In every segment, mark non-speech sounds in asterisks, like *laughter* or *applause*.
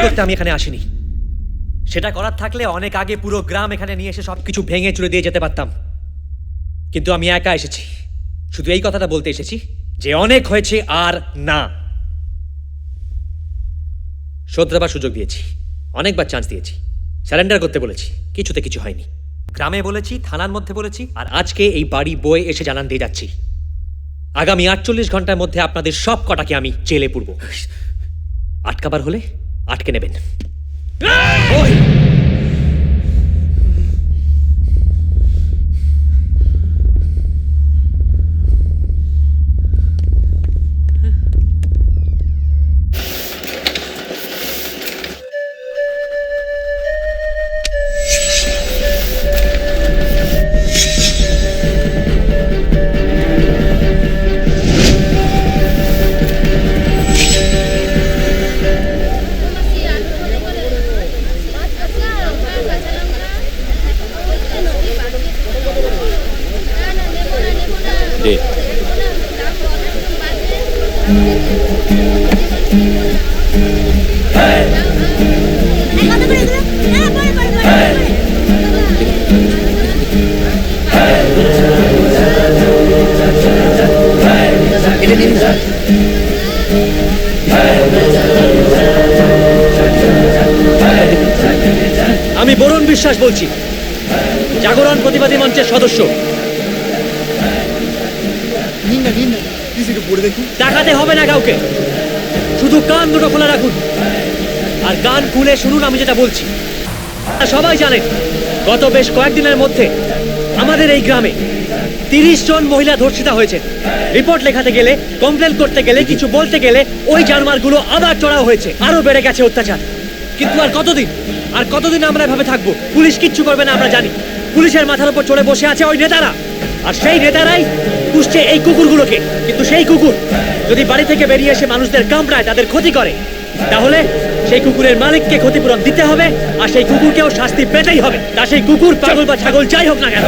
করতে আমি এখানে আসিনি। সেটা করার থাকলে অনেক আগে পুরো গ্রাম এখানে নিয়ে এসে সবকিছু ভেঙে চুরে দিয়ে যেতে পারতাম। কিন্তু আমি একা এসেছি। শুধু এই কথাটা বলতে এসেছি যে অনেক হয়েছে আর না। শোধরাবার সুযোগ দিয়েছি। অনেকবার চান্স দিয়েছি। স্যারেন্ডার করতে বলেছি। কিছুতে কিছু হয়নি। গ্রামে বলেছি, থানার মধ্যে বলেছি, আর আজকে এই বাড়ি বয়ে এসে জানান দিয়ে যাচ্ছি। আগামী আটচল্লিশ ঘণ্টার মধ্যে আপনাদের সব কটাকে আমি জেলে পুরব। আটকাবার হলে আটকে নেবেন ওই! আমি বরুণ বিশ্বাস বলছি জাগরণ প্রতিবাদী মঞ্চের সদস্য নিন না নিন না। প্লিজ পড়ে দেখুন দেখাতে হবে না কাউকে। শুধু কান দুটো খোলা রাখুন। আর কান খুলে শুনুন, আমি যেটা বলছি। সবাই জানেন, গত বেশ কয়েকদিনের মধ্যে আমাদের এই গ্রামে তিরিশ জন মহিলা ধর্ষিতা হয়েছে রিপোর্ট লেখাতে গেলে, কমপ্লেন করতে গেলে, কিছু বলতে গেলে, ওই জানোয়ারগুলো আবার চড়াও হয়েছে। আরও বেড়ে গেছে অত্যাচার। কিন্তু আর কতদিন? আর কতদিন আমরা এভাবে থাকব? পুলিশ কিচ্ছু করবে না, আমরা জানি। পুলিশের মাথার উপর চড়ে বসে আছে ওই নেতারা। আর সেই নেতারাই পুষছে এই কুকুরগুলোকে। কিন্তু সেই কুকুর যদি বাড়ি থেকে বেরিয়ে এসে মানুষদের কামড়ায় তাদের ক্ষতি করে তাহলে সেই কুকুরের মালিককে ক্ষতিপূরণ দিতে হবে আর সেই কুকুরকেও শাস্তি পেতেই হবে। তা সেই কুকুর পাগল বা ছাগল যাই হোক না কেন।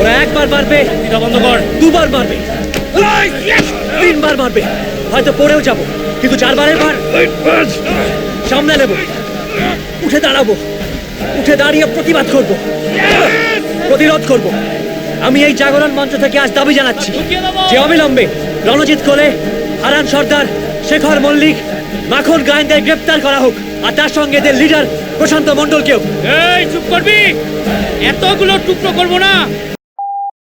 ওরা একবার মারবে বন্ধ কর। দুবার মারবে তিনবার মারবে হয়তো পড়েও যাব কিন্তু চারবারের বার সামনে নেব উঠে দাঁড়াবো উঠে দাঁড়িয়ে প্রতিবাদ করব প্রতিরোধ করব। আমি এই জাগরণ মঞ্চ থেকে আজ দাবি জানাচ্ছি যে অবিলম্বে রণজিৎ কোলে হারান সর্দার শেখর মল্লিক মাখন গায়েনদের গ্রেপ্তার করা হোক আর তার সঙ্গে এদের লিডার প্রশান্ত মণ্ডলকেও। এই চুপ করবি? এতগুলো টুকরো করব না।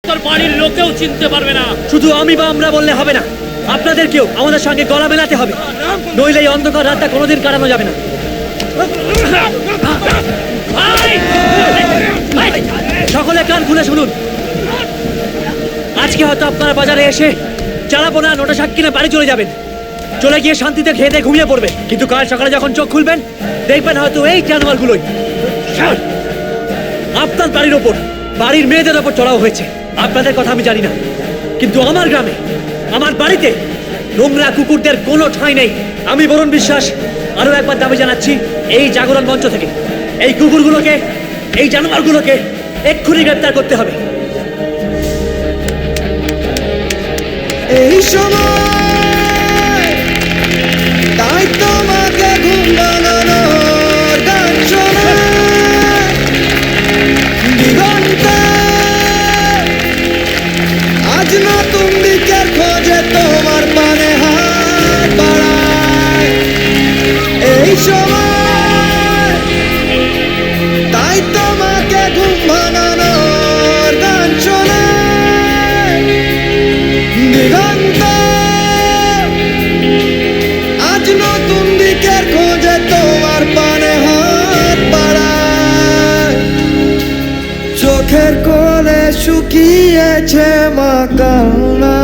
তোর বাড়ির লোকেও চিনতে পারবে না। শুধু আমি বা আমরা বললে হবে না আপনাদেরকেও আমাদের সঙ্গে গলা মেলাতে হবে। নইলে এই অন্ধকার রাতটা কোনোদিন কাটানো যাবে না। সকলে কান খুলে শুনুন। আজকে হয়তো আপনারা বাজারে এসে চালাবো না, নোটা শাক কিনে বাড়ি চলে যাবেন। চলে গিয়ে শান্তিতে খেয়ে দিয়ে ঘুমিয়ে পড়বে। কিন্তু কাল সকালে যখন চোখ খুলবেন, দেখবেন হয়তো এই জানোয়ারগুলোই। আপনার বাড়ির ওপর, বাড়ির মেয়েদের ওপর চড়াও হয়েছে। আপনাদের কথা আমি জানি না। কিন্তু আমার গ্রামে, আমার বাড়িতে নোংরা কুকুরদের কোনো ঠাঁই নেই। আমি বরুণ বিশ্বাস আরও একবার দাবি জানাচ্ছি, এই জাগরণ মঞ্চ থেকে। এই কুকুরগুলোকে, এই জানোয়ারগুলোকে এক্ষুনি গ্রেপ্তার করতে হবে। এই সময় শুকিয়েছে মা কান্না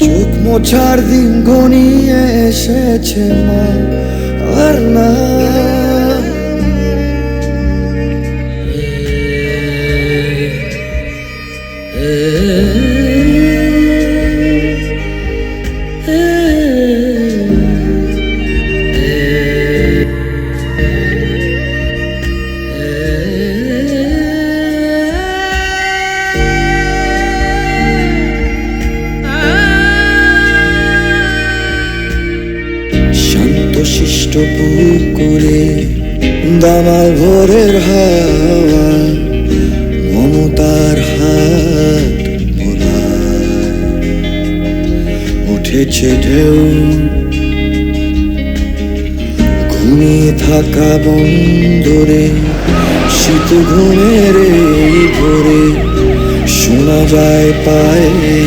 চোখ মোছার দিন ঘনিয়ে এসেছে মা আর না পুকুরে দামাল ভোরের হাওয়া, মমতার হাত উঠেছে ঢেউ, ঘুমিয়ে থাকা বন্দরে, শীত ঘুমের ভোরে, শোনা যায় পায়ে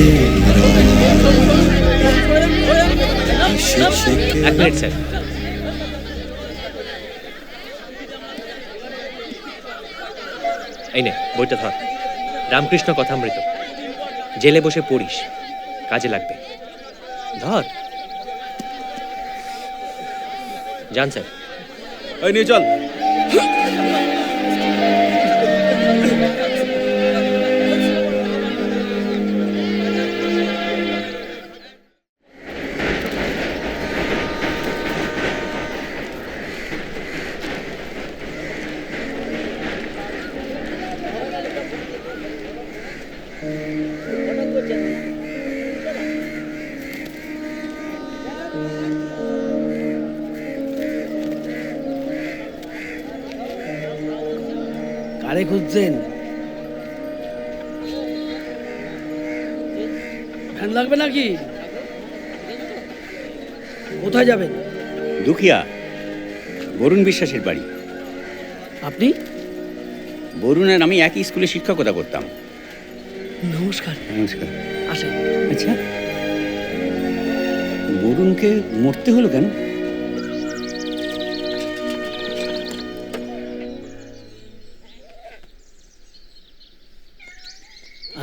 এক মিনিট, স্যার। এই নে, বইটা ধর। রামকৃষ্ণ কথামৃত। জেলে বসে পড়িস, কাজে লাগবে। ধর। যান স্যার নিয়ে চল। কারে খুঁজছেন ভ্যান লাগবে নাকি? কোথায় যাবেন? দুখিয়া বরুণ বিশ্বাসের বাড়ি। আপনি? বরুণের আমি একই স্কুলে শিক্ষকতা করতাম। নমস্কার। নমস্কার। আসেন। আচ্ছা বরুণকে মরতে হলো কেন?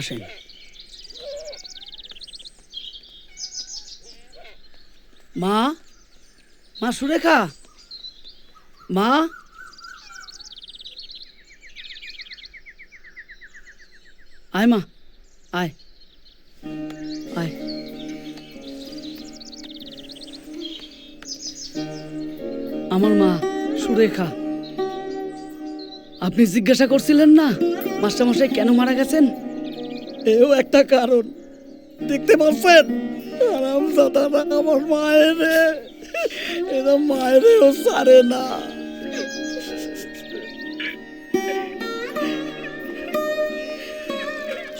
আসেন। মা মা সুরেখা। মা। আয় মা, আয়। আয়। আমার মা সুরেখা। আপনি জিজ্ঞাসা করছিলেন না মাস্টারমশাই কেন মারা গেছেন? এও একটা কারণ। দেখতে পাচ্ছেন? আরাম দাদারা আমার মায়ের। এরা মায়েরও সারে না।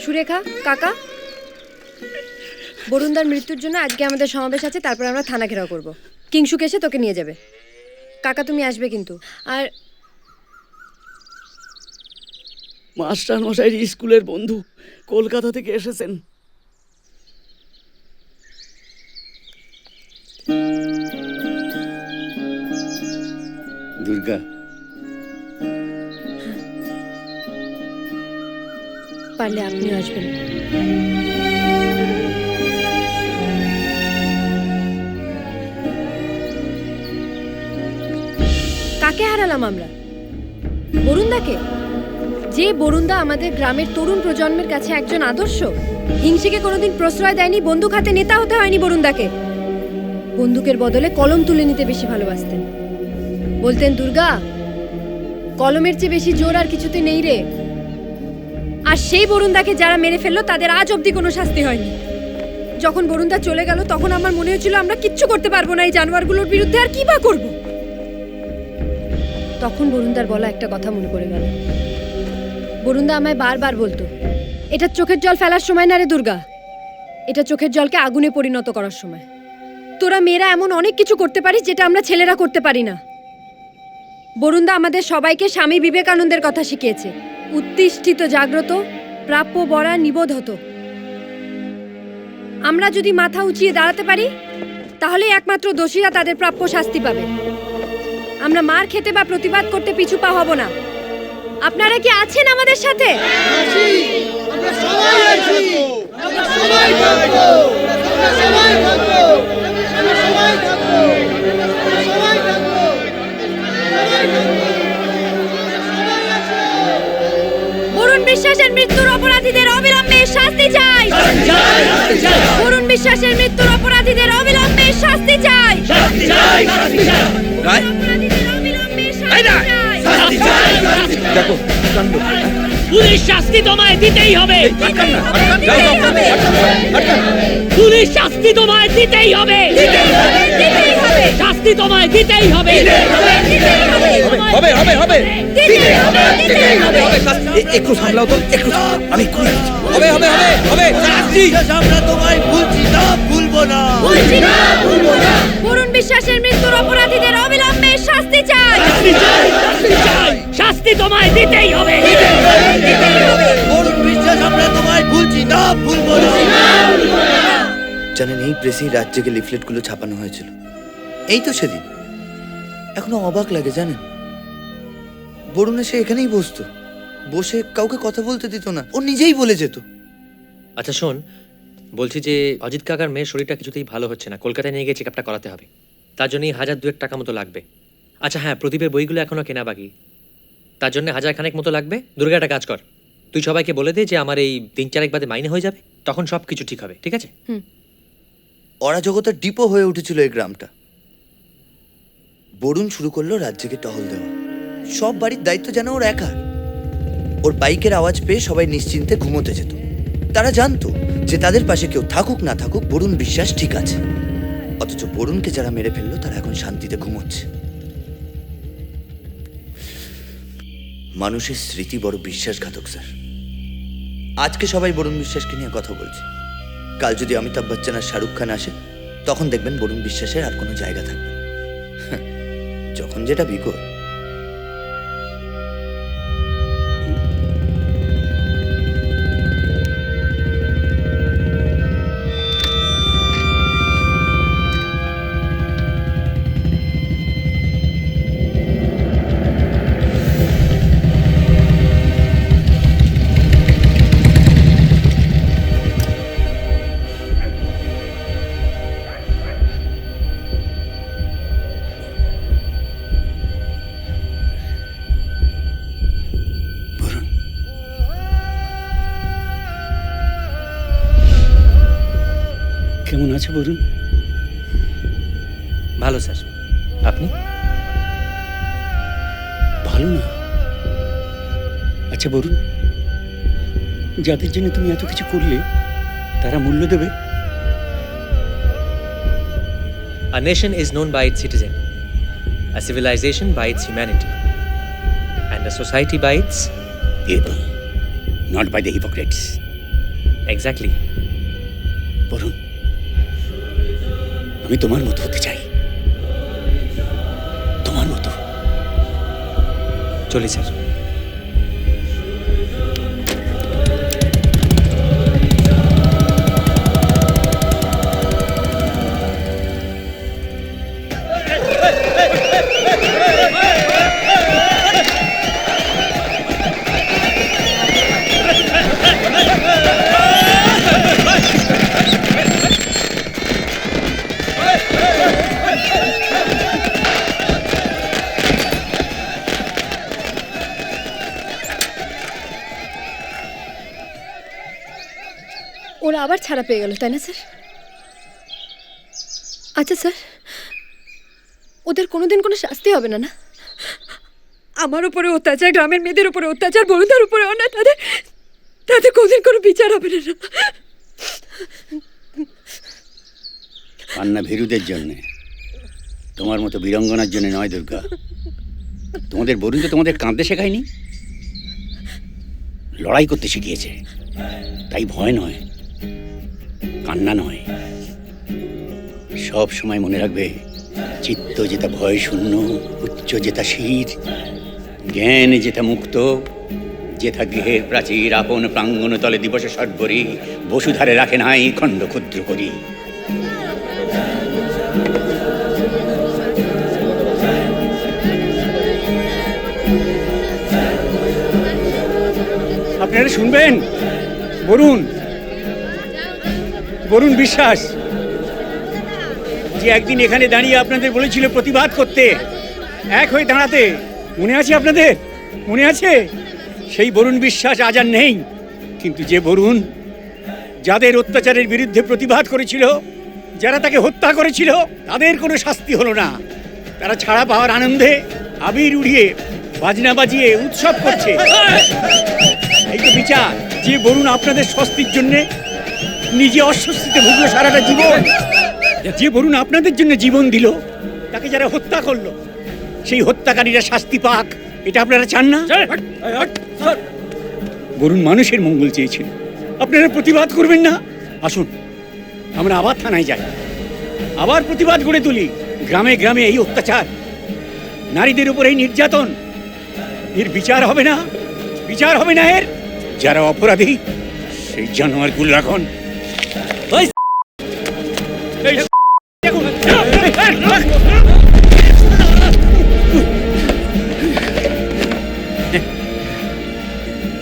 সুরেখা কাকা? বরুণদার মৃত্যুর জন্য আজকে আমাদের সমাবেশ আছে তারপর আমরা থানা ঘেরাও করব। কিংসুক এসে তোকে নিয়ে যাবে। কাকা তুমি আসবে কিন্তু। আর মাস্টার মশাইয়ের স্কুলের বন্ধু। কলকাতা থেকে এসেছেন। দুর্গা। পারলে আপনিও আসবেন। কাকে হারালাম আমরা? বরুণদাকে? যে বরুণদা আমাদের গ্রামের তরুণ প্রজন্মের কাছে একজন আদর্শ? হিংসেকে কোনোদিন প্রশ্রয় দেয়নি, বন্দুক হাতে নেতা হতে হয়নি বরুণদাকে। বন্দুকের বদলে কলম তুলে নিতে বেশি ভালোবাসতেন। বলতেন, দুর্গা, কলমের চেয়ে বেশি জোর আর কিছুতে নেই রে। আর সেই বরুণদাকে যারা মেরে ফেলল, তাদের আজ অবধি কোনো শাস্তি হয়নি। যখন বরুণদা চলে গেল, তখন আমার মনে হয়েছিল, আমরা কিচ্ছু করতে পারব না এই জানোয়ারগুলোর বিরুদ্ধে, আর কি বা করব? তখন বরুণদার বলা একটা কথা মনে পড়ে গেল। বরুণদা আমায় বারবার বলতো, এটা চোখের জল ফেলার সময় না রে দুর্গা? এটা চোখের জলকে আগুনে পরিণত করার সময়। তোরা মেয়েরা এমন অনেক কিছু করতে পারিস যেটা আমরা ছেলেরা করতে পারি না। বরুণদা আমাদের সবাইকে স্বামী বিবেকানন্দের কথা শিখিয়েছে, উত্তিষ্ঠিত, জাগ্রত, প্রাপ্য বরা নিবোধ হতো আমরা যদি মাথা উঁচিয়ে দাঁড়াতে পারি তাহলে একমাত্র দোষীরা তাদের প্রাপ্য শাস্তি পাবে। আমরা মার খেতে বা প্রতিবাদ করতে পিছু পা হব না। আপনারা কি আছেন আমাদের সাথে? বরুণ বিশ্বাসের মৃত্যুর অপরাধীদের অবিলম্বে শাস্তি চাই। বরুণ বিশ্বাসের মৃত্যুর অপরাধীদের অবিলম্বে শাস্তি চাই। চাই পুলিশ শাস্তি তোমায় দিতেই হবে। পুলিশ শাস্তি তোমায় দিতেই হবে। শাস্তি তোমায় দিতেই হবে। হবে হবে। হবে একটু সামলাও তো একটু আমি হবে হবে হবে হবে শাস্তি। আমরা তোমায় ভুলছি না ভুলবো না। বলছি না, ভুলবো না। বরুণ বিশ্বাসের মৃত্যুর অপরাধীদের অবিলম্বে শাস্তি চাই। শাস্তি তোমায় দিতেই হবে। বরুণ বিশ্বাস আমরা তোমায় ভুলছি না ভুলবো না। জানেন এই প্রেসেই জেগে লিফলেটগুলো ছাপানো হয়েছিল। এই তো সেদিন। এখনও অবাক লাগে জানেন? বরুণ এসে এখানেই বসতো। বসে কাউকে কথা বলতে দিত না ও নিজেই বলে যেত। আচ্ছা শোন বলছি যে অজিত কাকার মেয়ের শরীরটা কিছুতেই ভালো হচ্ছে না। কলকাতায় নিয়ে গিয়ে চেক আপটা করাতে হবে। তার জন্যই হাজার দুয়েক টাকা মতো লাগবে। আচ্ছা হ্যাঁ প্রদীপের বইগুলো এখনও কেনা বাকি। তার জন্য হাজার খানেক মতো লাগবে। দুর্গা একটা কাজ কর। তুই সবাইকে বলে দে যে আমার এই তিন চারেক বাদে মাইনে হয়ে যাবে। তখন সব কিছু ঠিক হবে ঠিক আছে? অরাজকতার ডিপো হয়ে উঠেছিল এই গ্রামটা। বরুণ শুরু করল রাজ্যকে টহল দেওয়া। সব বাড়ির দায়িত্ব যেন ওর একার। ওর বাইকের আওয়াজ পেয়ে সবাই নিশ্চিন্তে ঘুমোতে যেত। তারা জানতো যে তাদের পাশে কেউ থাকুক না থাকুক বরুণ বিশ্বাস ঠিক আছে। অথচ বরুণকে যারা মেরে ফেলল তারা এখন শান্তিতে ঘুমোচ্ছে। মানুষের স্মৃতি বড় বিশ্বাসঘাতক, স্যার। আজকে সবাই বরুণ বিশ্বাসকে নিয়ে কথা বলছে। কাল যদি অমিতাভ বচ্চন আর শাহরুখ খান আসে, তখন দেখবেন বরুণ বিশ্বাসের আর কোনো জায়গা থাকবে *laughs* যখন যেটা বিকো কেমন আছে বলুন ভালো স্যার আপনি ভালো না আচ্ছা বলুন যাদের জন্য তুমি এত কিছু করলে তারা মূল্য দেবে A nation is known by its citizen, a civilization by its humanity, and a society by its. people not by the hypocrites Exactly. বলুন আমি তোমার মতো হতে চাই তোমার মতো চলি স্যার ওরা আবার ছাড়া পেয়ে গেল, তাই না, স্যার? আচ্ছা স্যার, ওদের কোনোদিন কোনো শাস্তি হবে না না? আমার উপরে অত্যাচার, গ্রামের মেয়েদের উপরে অত্যাচার, বড়ুদার উপরে অন্যায়, তাদের তাদের কোনোদিন কোনো বিচার হবে না না? কান্না ভীরুদের জন্যে, তোমার মতো বীরঙ্গনার জন্য নয়, দুর্গা। তোমাদের বরুণ তো তোমাদের কাঁদতে শেখায়নি। লড়াই করতে শিখিয়েছে, তাই ভয় নয়। কান্না নয়। সব সময় মনে রাখবে, চিত্ত যেটা ভয় শূন্য, উচ্চ যেটা শির, জ্ঞান যেটা মুক্ত যেথা গৃহের প্রাচীর, আপন প্রাঙ্গণ তলে দিবসে সর্বরি, বসুধারে রাখে নাই খণ্ড ক্ষুদ্র করি। আপনারা শুনবেন? বরুণ বরুণ বিশ্বাস, যে একদিন এখানে দাঁড়িয়ে আপনাদের বলেছিল প্রতিবাদ করতে। এক হয়ে দাঁড়াতে। মনে আছে আপনাদের? মনে আছে? সেই বরুণ বিশ্বাস আজ আর নেই। কিন্তু যে বরুণ, যাদের অত্যাচারের বিরুদ্ধে প্রতিবাদ করেছিল, যারা তাকে হত্যা করেছিল, তাদের কোনো শাস্তি হলো না। তারা ছাড়া পাওয়ার আনন্দে আবির উড়িয়ে বাজনা বাজিয়ে উৎসব করছে। এই তো বিচার। যে বরুণ আপনাদের স্বস্তির জন্য নিজে অস্বস্তিতে ভুগলো সারাটা জীবন। যে বরুণ আপনাদের জন্য জীবন দিল তাকে যারা হত্যা করল সেই হত্যাকারীরা শাস্তি পাক। এটা আপনারা চান না? বরুণ মানুষের মঙ্গল চেয়েছিল। আপনারা প্রতিবাদ করবেন না? আসুন আমরা আবার থানায় যাই। আবার প্রতিবাদ গড়ে তুলি। গ্রামে গ্রামে এই অত্যাচার। নারীদের উপর এই নির্যাতন। এর বিচার হবে না? বিচার হবে না এর? যারা অপরাধী সেই জানোয়ারগুলো এখন দেখুন,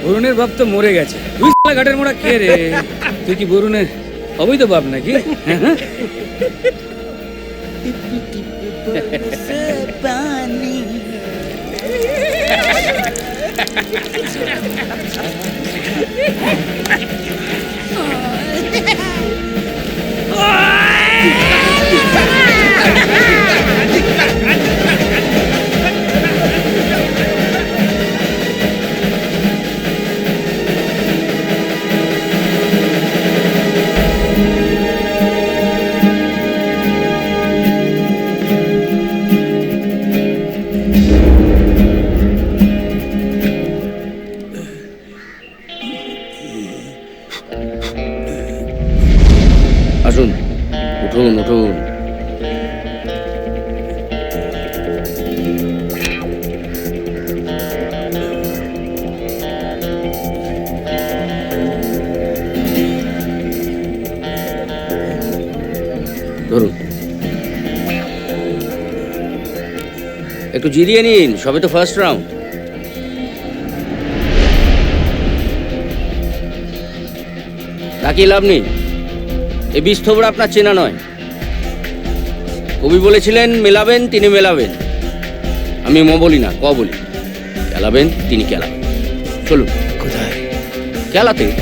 বরুণের বাপ তো মরে গেছে। তুই ঘাটের মোড়া কে রে? তুই কি বরুণের অবৈধ বাপ নাকি? হ্যাঁ, *laughs* *laughs* হ্যাঁ? একটু জিরিয়ে নিন সবে তো ফার্স্ট রাউন্ড তাকিয়ে লাভ নেই এই বিস্থোবরা আপনার চেনা নয়। কবি বলেছিলেন মেলাবেন তিনি মেলাবেন। আমি ম বলি না ক বলি। খেলাবেন তিনি খেলাবেন। চলুন। কোথায়? খেলাতে।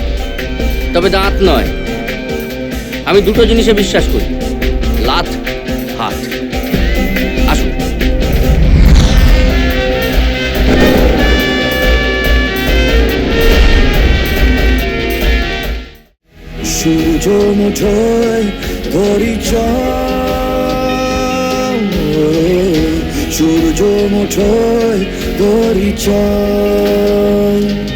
তবে দাঁত নয়। আমি দুটো জিনিসে বিশ্বাস করি। লাথ হাত। মুঠোয় ধরি চাঁদ। সূর্য মুঠোয় ধরি চাঁদ।